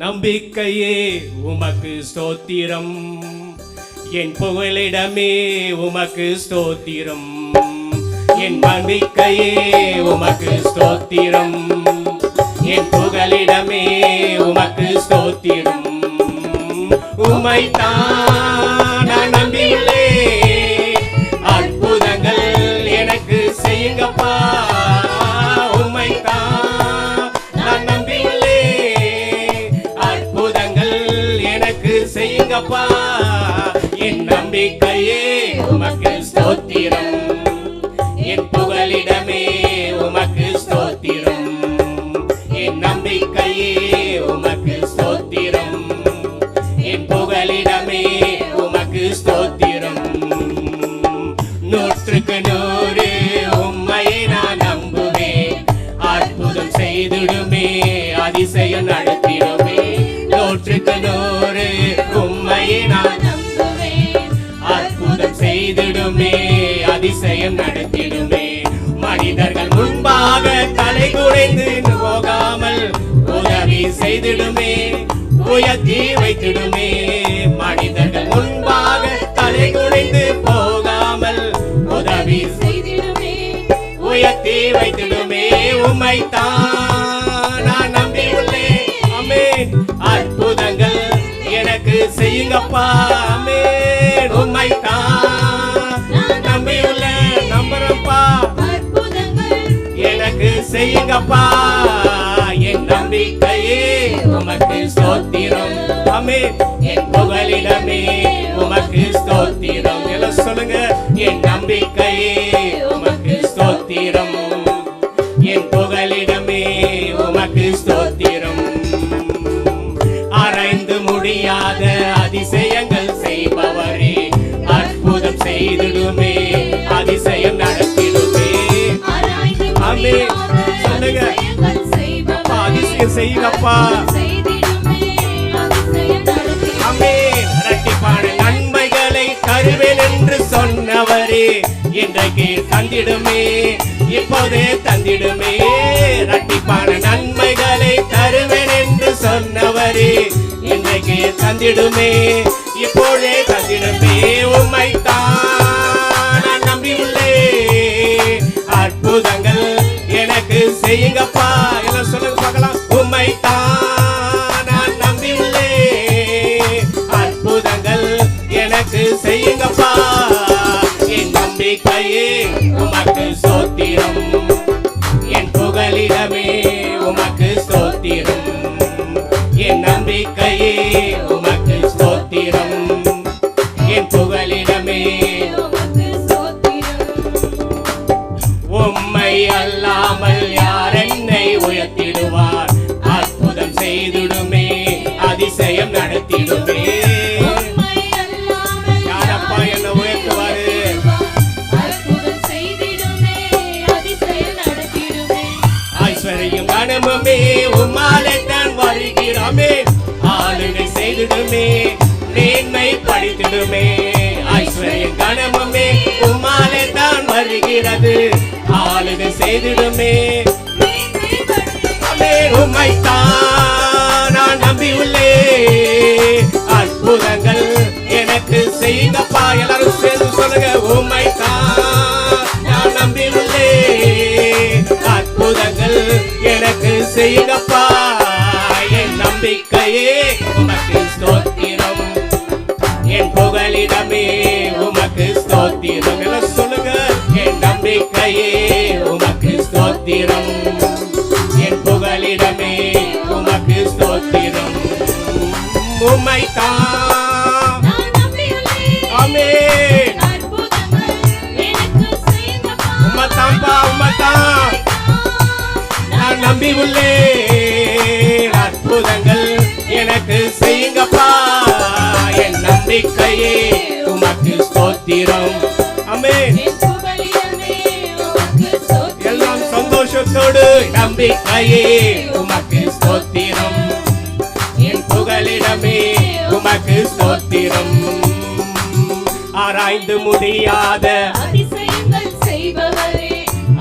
நம்பிக்கையே உமக்கு ஸ்தோத்திரம். என் புகழிடமே உமக்கு ஸ்தோத்திரம். என் நம்பிக்கையே உமக்கு ஸ்தோத்திரம். என் புகழிடமே உமக்கு ஸ்தோத்திரம். உமைத்தான் ஸ்தோத்திரம் நடத்திடுமே. மனிதர்கள் முன்பாக தலை குறைந்து போகாமல் உதவி செய்திடுமே உயர்த்தி வைத்திடுமே. மனிதர்கள் முன்பாக தலை குறைந்து போகாமல் உதவி செய்திடுமே உயர்த்தி வைத்திடுமே. உம்மைத்தான் நான் நம்பியுள்ளேன் அமேன் அற்புதங்கள் எனக்கு செய்யுங்கப்பா. அமேன் உம்மைத்தான் செய்யுங்கப்பா என் நம்பிக்கையே உமக்கு ஸ்தோத்திரம். அமே என் புகலிடமே உமக்கு ஸ்தோத்திரம். எல்லாம் சொல்லுங்க என் நம்பிக்கையே உமக்கு ஸ்தோத்திரம். என் புகலிடமே உமக்கு ஸ்தோத்திரம். ஆராய்ந்து முடியாத அதிசயங்கள் செய்பவரே அற்புதம் செய்து அதிசயம் செய்யுங்கப்பா அமேன். இரட்டிப்பான நன்மைகளை தருவேன் என்று சொன்னவரே இன்றைக்கு தந்திடுமே இப்போதே தந்திடுமே. இரட்டிப்பான நன்மைகளை தருவேன் என்று சொன்னவரே இன்றைக்கு தந்திடுமே இப்போதே தந்திடுமே. உம்மை நம்பிக்கையே உமக்கு ஸ்தோத்திரம். என் புகலிடமே. உம்மை அல்லாமல் யார் என்னை உயர்த்திடுவார்? அற்புதம் செய்திடுமே அதிசயம் நடத்திடுமே. யாரப்பா என்னை உயர்த்துவாரு? அற்புதம் செய்திடுமே அதிசயம் நடத்திடுமே. ஐஸ்வர்யம் கனமுமே உம்மாலே தான் ஆளுகை செய்திடுமே. மேன்மை படித்திடுமே. ஐஸ்வர்யம் கனமுமே உம்மாலே தான் வருகிறது. ஆளுகை செய்திடுமே. அமே உம்மைத்தான் நான் நம்பியுள்ளே. அற்புதங்கள் எனக்கு செய்தப்பா. எல்லாரும் சேர்ந்து சொல்லுங்க உம்மைத்தான் நான் நம்பியுள்ளே. அற்புதங்கள் எனக்கு செய்தப்பா. நம்பிக்கையே உமக்கு ஸ்தோத்திரம். என் புகலிடமே உமக்கு ஸ்தோத்திரம். எல்லாம் சொல்லுங்க? என் நம்பிக்கையே உமக்கு ஸ்தோத்திரம். என் புகலிடமே உமக்கு ஸ்தோத்திரம். அற்புதங்கள் எனக்கு செய்யுங்கப்பா உம்மத்தான்பா உம்மத்தான் நான் நம்பி உள்ளேன் நம்பிக்கையே உமக்கு ஸ்தோத்திரம். அமேன். எல்லாம் சந்தோஷத்தோடு நம்பிக்கையே உமக்கு ஸ்தோத்திரம். என் புகலிடமே உமக்கு ஸ்தோத்திரம். ஆராய்ந்து முடியாத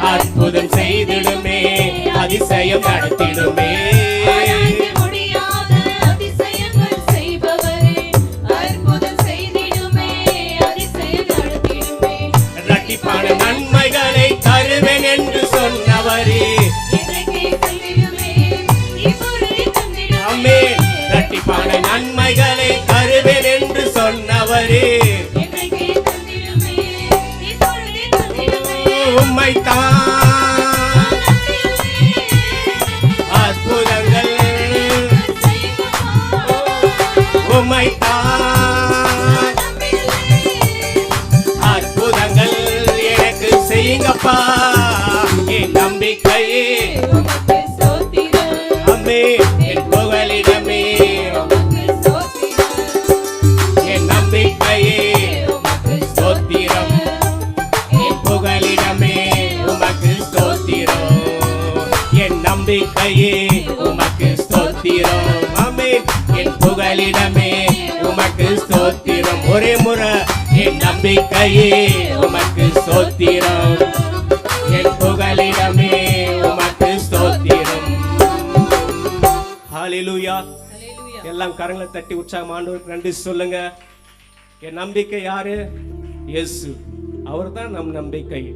அற்புதம் செய்திடுமே அதிசயம் நடத்திடுமே. உம்மைத்தான் அற்புதங்கள் உம்மைத்தான் அற்புதங்கள் எனக்கு செய்யுங்கப்பா. என் நம்பிக்கையே என் புகலிடமே உமக்கு ஸ்தோத்திரம். ஒரே முறை என் நம்பிக்கையே உமக்கு ஸ்தோத்திரம். என் புகலிடமே உமக்கு ஸ்தோத்திரம். ஹalleluya. எல்லாம் கரங்களை தட்டி உற்சாகம் ஆண்டவருக்கு நன்றி சொல்லுங்க. என் நம்பிக்கை யாரு? இயேசு. அவர் தான் நம் நம்பிக்கை.